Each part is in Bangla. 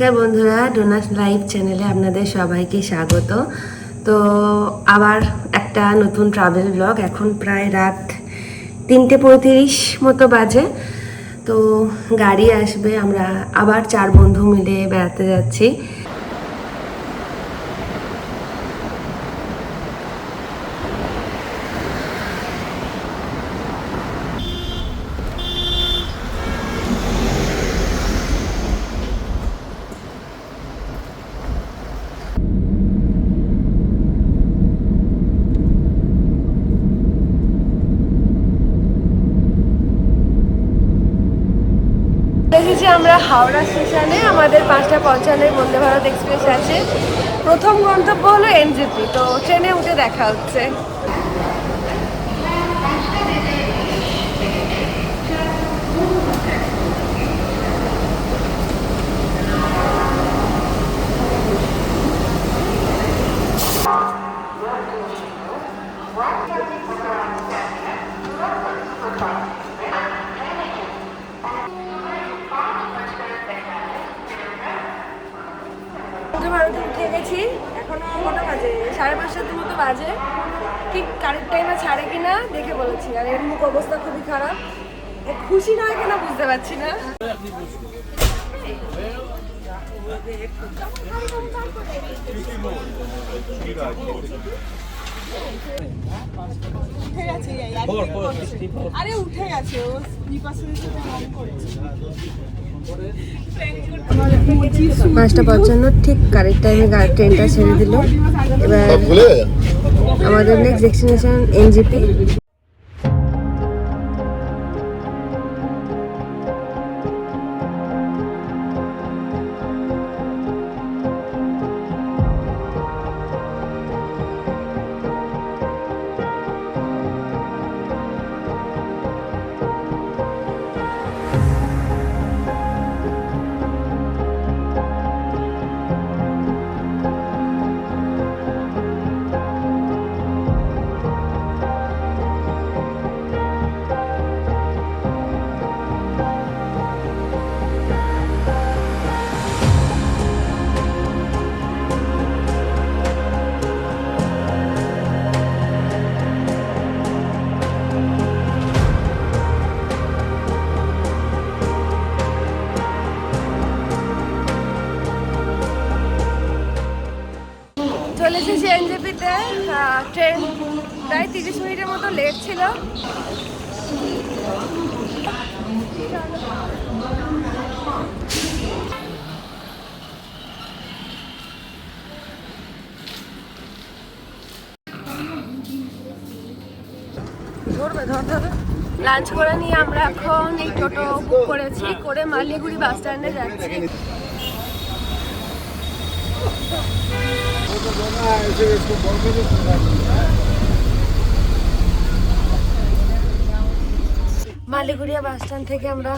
নমস্কার বন্ধুরা ডোনাস লাইভ চ্যানেলে আপনাদের সবাইকে স্বাগত। তো আবার একটা নতুন ট্রাভেল ব্লগ এখন প্রায় রাত তিনটে পঁয়ত্রিশ মতো বাজে। তো গাড়ি আসবে, আমরা আবার চার বন্ধু মিলে বেড়াতে যাচ্ছি। আমরা হাওড়া স্টেশনে আমাদের পাঁচটা পঞ্চান্নের বন্দে ভারত এক্সপ্রেস আছে। প্রথম গন্তব্য হলো এনজেপি, তো ট্রেনে উঠে দেখা হচ্ছে বন্দে ভারতে উঠে গেছি এখনও কটা বাজে? সাড়ে পাঁচটার মতো বাজে। ঠিক কারেক্ট টাইমে ছাড়ে কিনা দেখে বলেছি, আর এর মুখ অবস্থা খুবই খারাপ। খুশি নয় কিনা বুঝতে পারছি না। আরে উঠে গেছে, ও স্লিপারের সাথে রং করছে পাঁচটা পঞ্চান্ন ঠিক কারেক্ট টাইমে ট্রেনটা ছেড়ে দিল। এবার আমাদের নেক্সট ডেস্টিনেশন এনজিপি লেট ছিল। লাঞ্চ করে নিয়ে আমরা এখন এই টোটো বুক করেছি, করে মালিগুড়ি বাস স্ট্যান্ডে যাচ্ছি। মালিগুড়িয়া বাস স্ট্যান্ড থেকে আমরা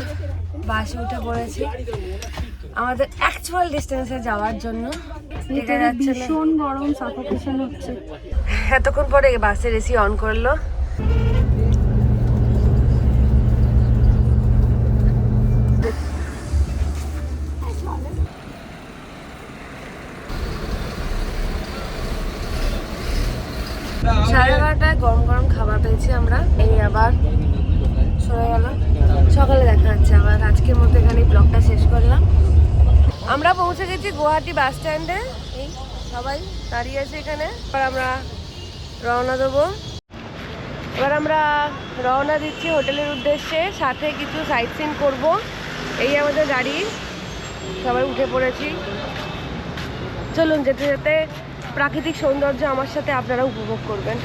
বাসে উঠে পড়েছি। আমাদের অ্যাকচুয়াল ডিস্টেন্সে যাওয়ার জন্য। ভীষণ গরম সাফোকেশন হচ্ছে। এতক্ষণ পরে বাসের এসি অন করল সাড়ে বারোটায় গরম গরম খাবার পেয়েছি আমরা এই আবার সরে গেল সকালে দেখা যাচ্ছে আবার আজকের মতো এখানে ব্লগটা শেষ করলাম আমরা গুয়াহাটি বাস স্ট্যান্ডে। এই সবাই দাঁড়িয়ে আছে এখানে। এবার আমরা রওনা দেবো। এবার আমরা রওনা দিচ্ছি হোটেলের উদ্দেশ্যে। সাথে কিছু সাইট সিন করব। এই আমাদের গাড়ি। সবাই উঠে পড়েছি। চলুন যেতে যেতে প্রাকৃতিক সৌন্দর্য আমার সাথে আপনারা উপভোগ করবেন।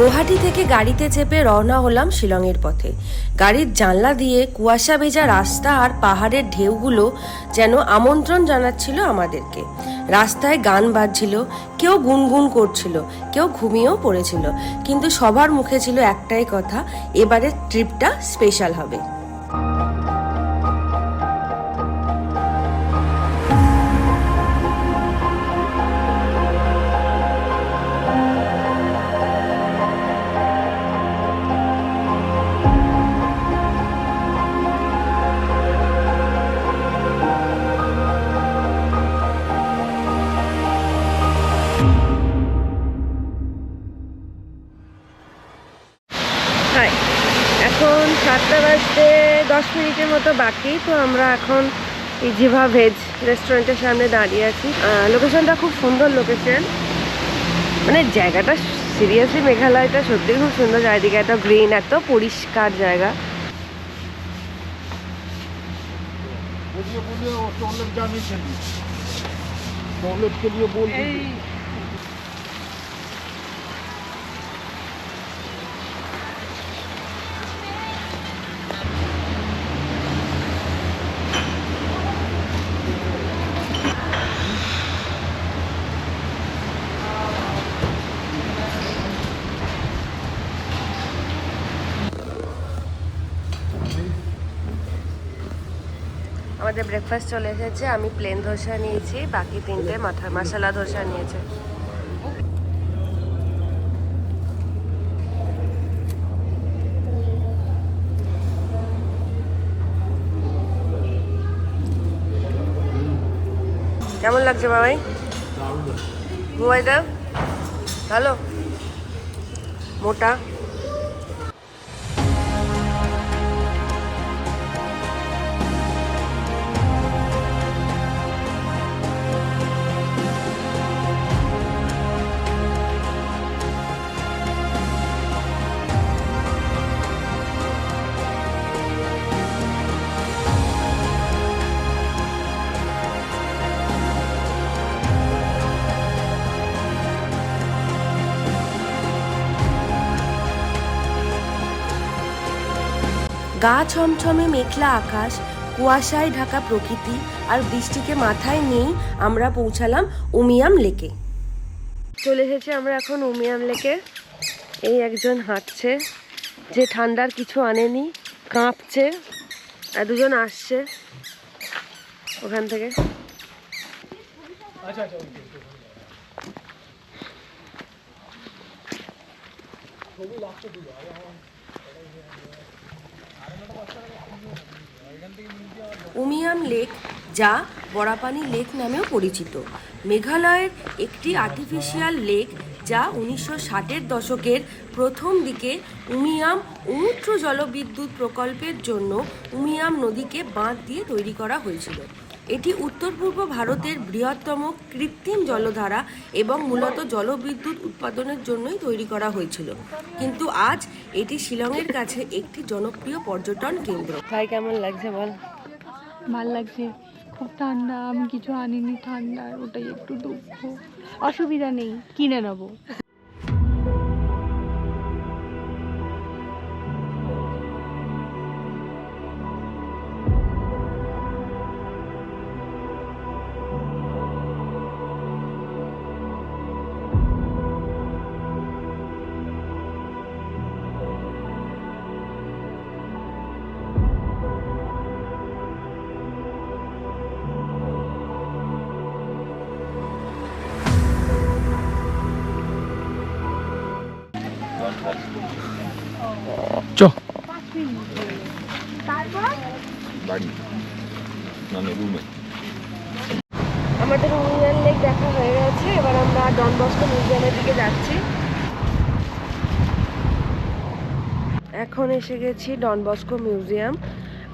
গুয়াহাটি থেকে গাড়িতে চেপে রওনা হলাম শিলংয়ের পথে। গাড়ির জানলা দিয়ে কুয়াশা ভেজা রাস্তা আর পাহাড়ের ঢেউগুলো যেন আমন্ত্রণ জানাচ্ছিল আমাদেরকে। রাস্তায় গান বাজছিল, কেউ গুনগুন করছিল, কেউ ঘুমিয়েও পড়েছিল। কিন্তু সবার মুখে ছিল একটাই কথা, এবারের ট্রিপটা স্পেশাল হবে। মতো বাকি তো আমরা এখন ইজিভা ভেজ রেস্টুরেন্টের সামনে দাঁড়িয়ে আছি লোকেশনটা খুব সুন্দর লোকেশন মানে জায়গাটা সিরিয়াসলি মেঘালয়টা সত্যি খুব সুন্দর চারিদিকে এত গ্রিন এত পরিষ্কার জায়গা बोलिए बोलिए वो टॉयलेट जाने के लिए टॉयलेट के लिए बोल আমাদের ব্রেকফাস্ট চলে এসেছে আমি প্লেন ধোসা নিয়েছি বাকি তিনটে মাথা মশলা ধোসা নিয়েছে। কেমন লাগছে বাবাই ভালো? মোটা? গা ছমছমে মেঘলা আকাশ, কুয়াশায় ঢাকা প্রকৃতি আর বৃষ্টিকে মাথায় নিয়েই আমরা পৌঁছালাম উমিয়াম লেকে। চলে এসেছি আমরা এখন উমিয়াম লেকে। এই একজন হাঁটছে, যে ঠান্ডার কিছু আনেনি, কাঁপছে, আর দুজন আসছে ওখান থেকে। উমিয়াম লেক, যা বড়াপানি লেক নামেও পরিচিত। মেঘালয়ের একটি আর্টিফিশিয়াল লেক যা উনিশশো ষাটের দশকের প্রথম দিকে উমিয়াম উমুত্র জলবিদ্যুৎ প্রকল্পের জন্য উমিয়াম নদীকে বাঁধ দিয়ে তৈরি করা হয়েছিল। এটি উত্তর পূর্ব ভারতের বৃহত্তম কৃত্রিম জলধারা এবং মূলত জলবিদ্যুৎ উৎপাদনের জন্যই তৈরি করা হয়েছিল। কিন্তু আজ এটি শিলংয়ের কাছে একটি জনপ্রিয় পর্যটন কেন্দ্র। ভাই কেমন লাগছে বল? ভালো লাগছে। খুব ঠান্ডা আমি কিছু আনিনি ঠান্ডার ওটাই একটু দুঃখ। অসুবিধা নেই কিনে নেব। চ। আমাদের লেক দেখা হয়ে গেছে এবার আমরা ডন বস্কো মিউজিয়ামের দিকে যাচ্ছি। এখন এসে গেছি ডন বস্কো মিউজিয়াম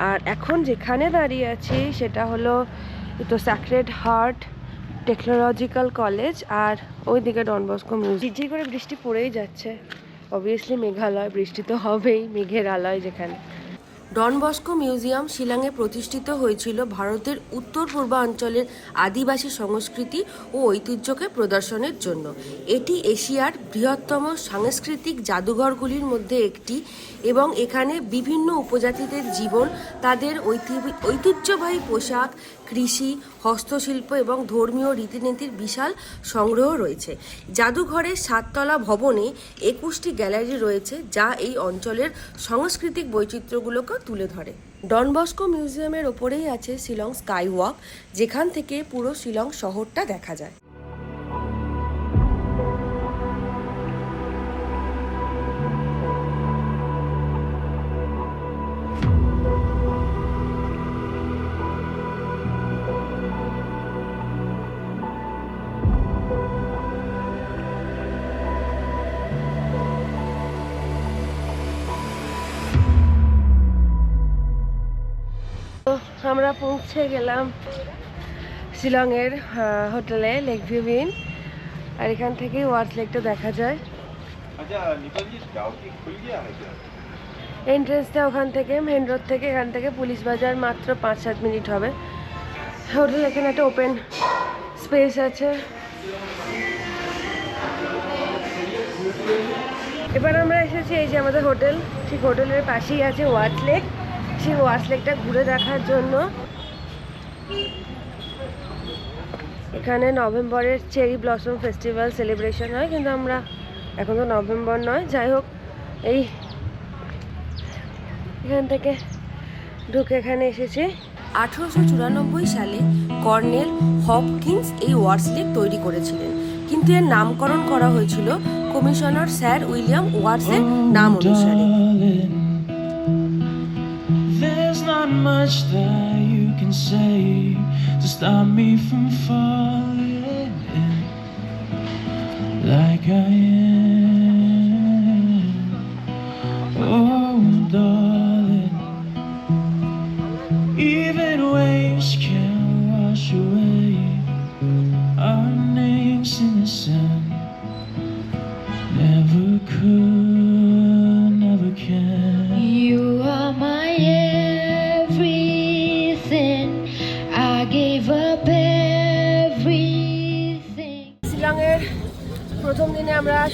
আর এখন যেখানে দাঁড়িয়ে আছি সেটা হলো তো স্যাক্রেড হার্ট টেকনোলজিক্যাল কলেজ আর ওইদিকে ডন বস্কো মিউজিয়াম করে বৃষ্টি পড়েই যাচ্ছে। অবভিয়াসলি মেঘালয় বৃষ্টি তো হবেই, মেঘের আলয় যেখানে। ডন বস্কো মিউজিয়াম শিলংয়ে প্রতিষ্ঠিত হয়েছিল ভারতের উত্তর পূর্বাঞ্চলের আদিবাসী সংস্কৃতি ও ঐতিহ্যকে প্রদর্শনের জন্য। এটি এশিয়ার বৃহত্তম সাংস্কৃতিক জাদুঘরগুলির মধ্যে একটি এবং এখানে বিভিন্ন উপজাতিদের জীবন, তাদের ঐতি- ঐতিহ্যবাহী পোশাক কৃষি, হস্তশিল্প এবং ধর্মীয় রীতিনীতির বিশাল সংগ্রহ রয়েছে। জাদুঘরের সাততলা ভবনে একুশটি গ্যালারি রয়েছে যা এই অঞ্চলের সাংস্কৃতিক বৈচিত্র্যগুলোকে তুলে ধরে। ডনবস্কো মিউজিয়ামের ওপরেই আছে শিলং স্কাইওয়াক, যেখান থেকে পুরো শিলং শহরটা দেখা যায়। আমরা পৌঁছে গেলাম শিলংয়ের হোটেলে লেক ভিউ ইন আর এখান থেকে ওয়ার্ড লেকটা দেখা যায়। এন্ট্রেন্সটা ওখান থেকে মেন রোড থেকে এখান থেকে পুলিশ বাজার মাত্র পাঁচ সাত মিনিট হবে। হোটেল এখানে একটা ওপেন স্পেস আছে। এবার আমরা এসেছি এই যে আমাদের হোটেল ঠিক হোটেলের পাশেই আছে ওয়াচ লেক সেই ওয়াচ লেকটা ঘুরে দেখার জন্য। এখানে নভেম্বরের চেরি ব্লসম ফেস্টিভ্যাল সেলিব্রেশন হয়, কিন্তু আমরা এখন তো নভেম্বর নয়। যাই হোক, এই এখান থেকে ঢুকে এখানে এসেছি। আঠেরোশো চুরানব্বই সালে কর্নেল হপকিন্স এই ওয়ার্স লেক তৈরি করেছিলেন। কিন্তু এর নামকরণ করা হয়েছিল কমিশনার স্যার উইলিয়াম ওয়ার্সের নাম অনুসারে। Not much that you can say to stop me from falling in like I am.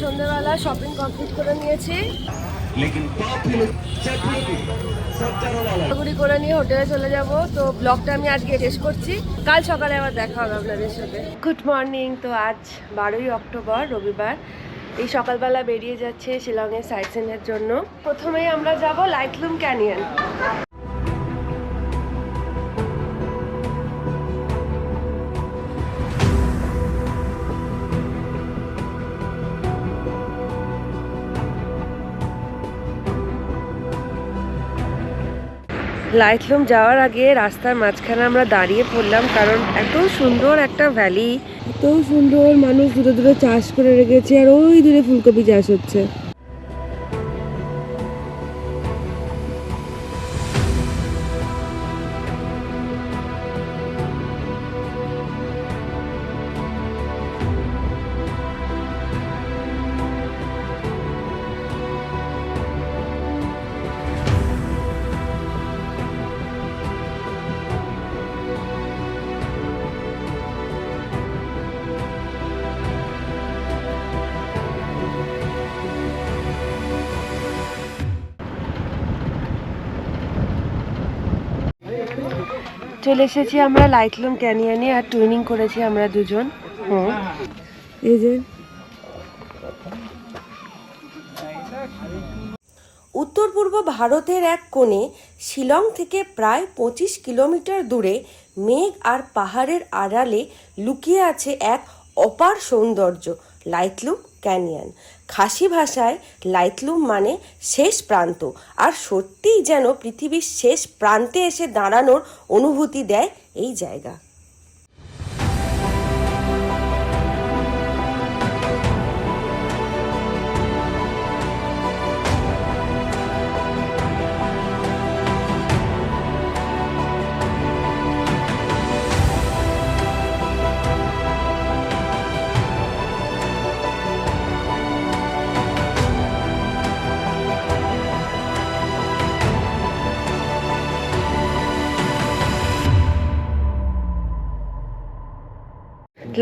সন্ধ্যেবেলা শপিং কমপ্লিট করে নিয়েছি। ঘোরাঘুরি করে নিয়ে হোটেলে চলে যাব। তো ব্লগটা আমি আজকে শেষ করছি। কাল সকালে আবার দেখা হবে আপনাদের সাথে। গুড মর্নিং তো আজ বারোই অক্টোবর রবিবার। এই সকালবেলা বেরিয়ে যাচ্ছে শিলংয়ের সাইট সিনের জন্য। প্রথমেই আমরা যাব লাইটলুম ক্যানিয়ন লাইটলুম যাওয়ার আগে রাস্তার মাঝখানে আমরা দাঁড়িয়ে পড়লাম কারণ এত সুন্দর একটা ভ্যালি। এত সুন্দর মানুষ দূরে দূরে চাষ করে রেখেছে আর ওই দূরে ফুলকপি চাষ হচ্ছে। চলে এসেছি আমরা লাইটলুম ক্যানিয়নে আর টুইনিং করেছি আমরা দুজন। হুম। এই যে। উত্তর পূর্ব ভারতের এক কোণে শিলং থেকে প্রায় পঁচিশ কিলোমিটার দূরে মেঘ আর পাহাড়ের আড়ালে লুকিয়ে আছে এক অপার সৌন্দর্য, লাইটলুম ক্যানিয়ন। খাসি ভাষায় লাইতলুম মানে শেষ প্রান্ত, আর সত্যিই যেন পৃথিবীর শেষ প্রান্তে এসে দাঁড়ানোর অনুভূতি দেয় এই জায়গা।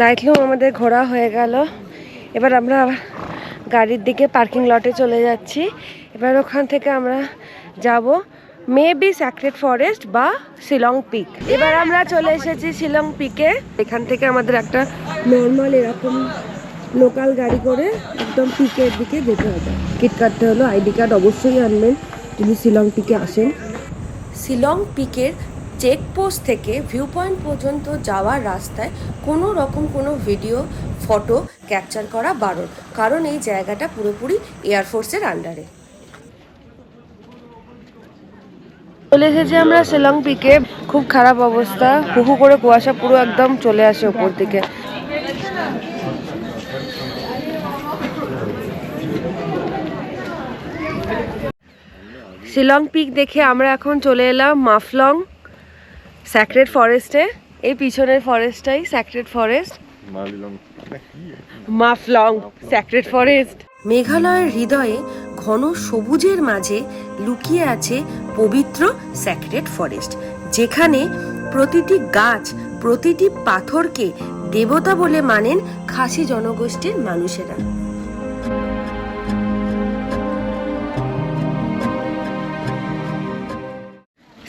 লাইটলুম আমাদের ঘোরা হয়ে গেল। এবার আমরা আবার গাড়ির দিকে পার্কিং লটে চলে যাচ্ছি। এবার ওখান থেকে আমরা যাব মেবি স্যাক্রেড ফরেস্ট বা শিলং পিক এবার আমরা চলে এসেছি শিলং পিকে এখান থেকে আমাদের একটা নর্মাল এরকম লোকাল গাড়ি করে একদম পিকের দিকে যেতে হবে। টিকিট কাটতে হলো আইডি কার্ড অবশ্যই আনবেন। যদি শিলং পিকে আসেন। শিলং পিকের চেকপোস্ট থেকে ভিউ পয়েন্ট পর্যন্ত যাওয়ার রাস্তায় কোনো রকম কোনো ভিডিও ফটো ক্যাপচার করা বারণ, কারণ এই জায়গাটা পুরোপুরি এয়ারফোর্সের আন্ডারে চলে এসেছি আমরা শিলং পিকে। খুব খারাপ অবস্থা। হুহু করে কুয়াশা পুরো একদম চলে আসে ওপর দিকে। শিলং পিক দেখে আমরা এখন চলে এলাম মাফলং। স্যাক্রেড ফরেস্টে এই পিছনের ফরেস্টটাই sacred forest Mawphlang. Sacred forest মেঘালয়ের হৃদয়ে ঘন সবুজের মাঝে লুকিয়ে আছে পবিত্র স্যাক্রেড ফরেস্ট যেখানে প্রতিটি গাছ প্রতিটি পাথরকে দেবতা বলে মানেন খাসি জনগোষ্ঠীর মানুষেরা।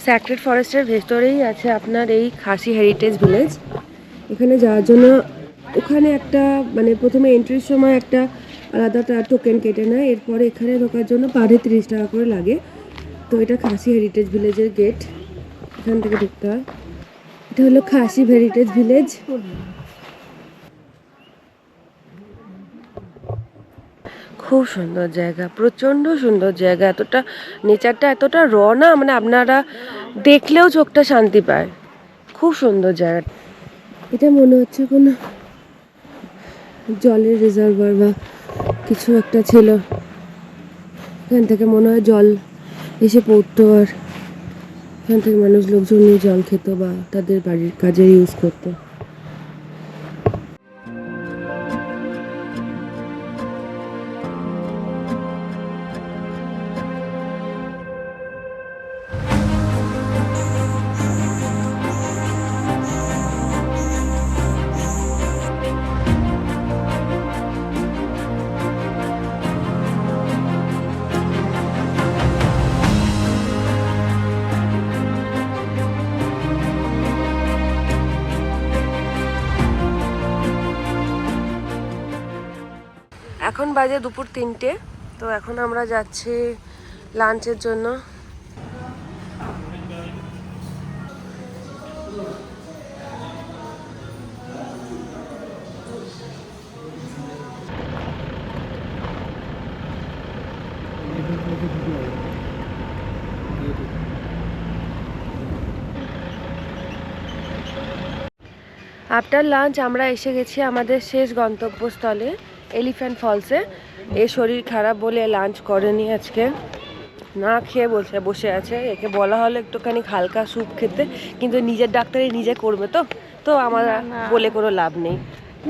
স্যাক্রেড ফরেস্টের ভেতরেই আছে আপনার এই খাসি হেরিটেজ ভিলেজ এখানে যাওয়ার জন্য ওখানে একটা মানে প্রথমে এন্ট্রির সময় একটা আলাদা টোকেন কেটে নেয়, এরপরে এখানে ঢোকার জন্য পারে তিরিশ টাকা করে লাগে। তো এটা খাসি হেরিটেজ ভিলেজের গেট এখান থেকে ঢুকতে হয়। এটা হলো খাসি হেরিটেজ ভিলেজ খুব সুন্দর জায়গা, প্রচণ্ড সুন্দর জায়গা। এতটা নেচারটা এতটা র না মানে আপনারা দেখলেও চোখটা শান্তি পায়। খুব সুন্দর জায়গা। এটা মনে হচ্ছে কোনো জলের রিজার্ভার বা কিছু একটা ছিল। এখান থেকে মনে হয় জল এসে পড়তো আর এখান থেকে মানুষ, লোকজন নিয়ে জল খেত বা তাদের বাড়ির কাজে ইউজ করতো। এখন বাজে দুপুর তিনটে, তো এখন আমরা যাচ্ছি লাঞ্চের জন্য। আফটার লাঞ্চ আমরা এসে গেছি আমাদের শেষ গন্তব্যস্থলে। এলিফ্যান্ট ফলসে এ শরীর খারাপ বলে লাঞ্চ করেনি আজকে। না খেয়ে বসে বসে আছে। একে বলা হলো একটুখানি হালকা স্যুপ খেতে কিন্তু নিজের ডাক্তারই নিজে করবে তো। তো আমার। বলে কোনো লাভ নেই।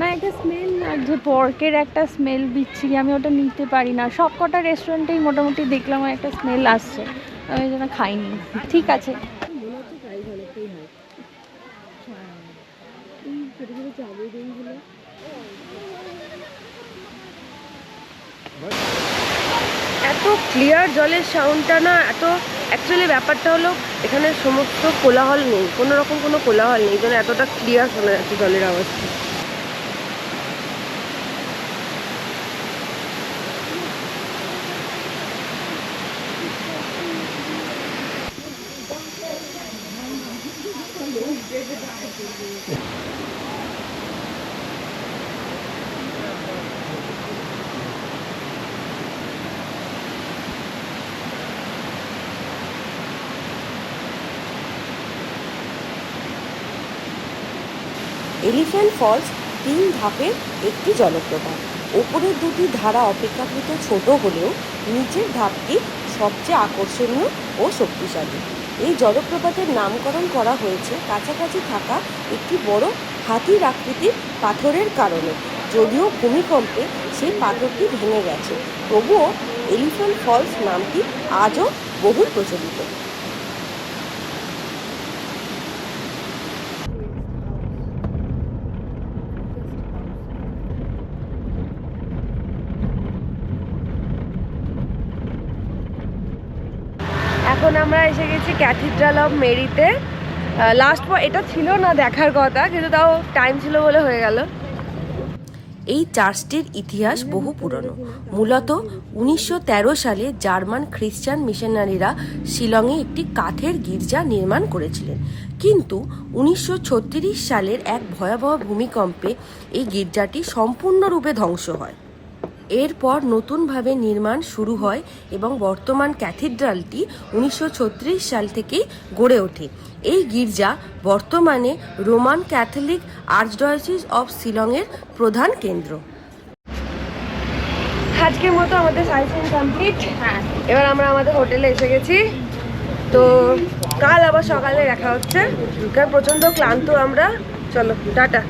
না একটা স্মেল আর যে পর্কের একটা স্মেল বিচ্ছিরি আমি ওটা নিতে পারি না। সব কটা রেস্টুরেন্টেই মোটামুটি দেখলাম একটা স্মেল আসছে। আমি ওই জন্য খাইনি। ঠিক আছে এত ক্লিয়ার জলের সাউন্ডটা না, এত অ্যাকচুয়ালি ব্যাপারটা হলো এখানে সমস্ত কোলাহল নেই, কোনো রকম কোনো কোলাহল নেই জন্য এতটা ক্লিয়ার শোনা যাচ্ছে জলের আওয়াজটা। এলিফ্যান্ট ফলস তিন ধাপের একটি জলপ্রপাত। ওপরের দুটি ধারা অপেক্ষাকৃত ছোট হলেও নিচের ধাপটি সবচেয়ে আকর্ষণীয় ও শক্তিশালী। এই জলপ্রপাতের নামকরণ করা হয়েছে কাছাকাছি থাকা একটি বড় হাতির আকৃতির পাথরের কারণে। যদিও ভূমিকম্পে সেই পাথরটি ভেঙে গেছে, তবুও এলিফ্যান্ট ফলস নামটি আজও বহুল প্রচলিত এখন আমরা এসে গেছি ক্যাথিড্রাল অফ মেরিতে লাস্ট এটা ছিল না দেখার কথা, কিন্তু তাও টাইম ছিল বলে হয়ে গেল। এই চার্চটির ইতিহাস বহু পুরনো। মূলত উনিশশো তেরো সালে জার্মান খ্রিস্টান মিশনারিরা শিলংয়ে একটি কাঠের গির্জা নির্মাণ করেছিলেন। কিন্তু উনিশশো ছত্রিশ সালের এক ভয়াবহ ভূমিকম্পে এই গির্জাটি সম্পূর্ণরূপে ধ্বংস হয়। এরপর নতুনভাবে নির্মাণ শুরু হয় এবং বর্তমান ক্যাথিড্রালটি উনিশশো সাল থেকেই গড়ে ওঠে। এই গির্জা বর্তমানে রোমান ক্যাথলিক আর্চডায়োসিস অফ শিলংয়ের প্রধান কেন্দ্র। আজকের মতো আমাদের সাইসিং কমপ্লিট। এবার আমরা আমাদের হোটেলে এসে গেছি। তো কাল আবার সকালে দেখা হচ্ছে। কারণ প্রচণ্ড ক্লান্ত আমরা। চলো টাটা।